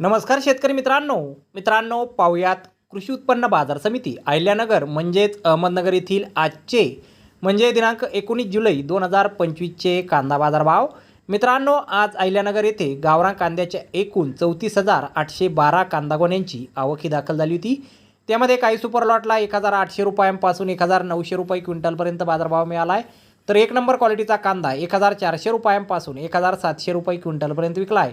नमस्कार शेतकरी मित्रांनो. मित्रांनो पाहुयात कृषी उत्पन्न बाजार समिती अहिल्यानगर म्हणजेच अहमदनगर येथील आजचे म्हणजे दिनांक एकोणीस जुलै दोन हजार पंचवीसचे कांदा बाजार भाव मित्रांनो आज अहिल्यानगर येथे गावरान कांद्याच्या एकूण चौतीस हजार आठशे बारा कांदा गोण्यांची आवक दाखल झाली होती. त्यामध्ये काही सुपर लॉटला एक हजार आठशे रुपयांपासून एक हजार नऊशे रुपये क्विंटलपर्यंत बाजारभाव मिळाला आहे तर एक नंबर क्वालिटीचा कांदा एक हजार चारशे रुपयांपासून एक हजार सातशे रुपये क्विंटलपर्यंत विकला आहे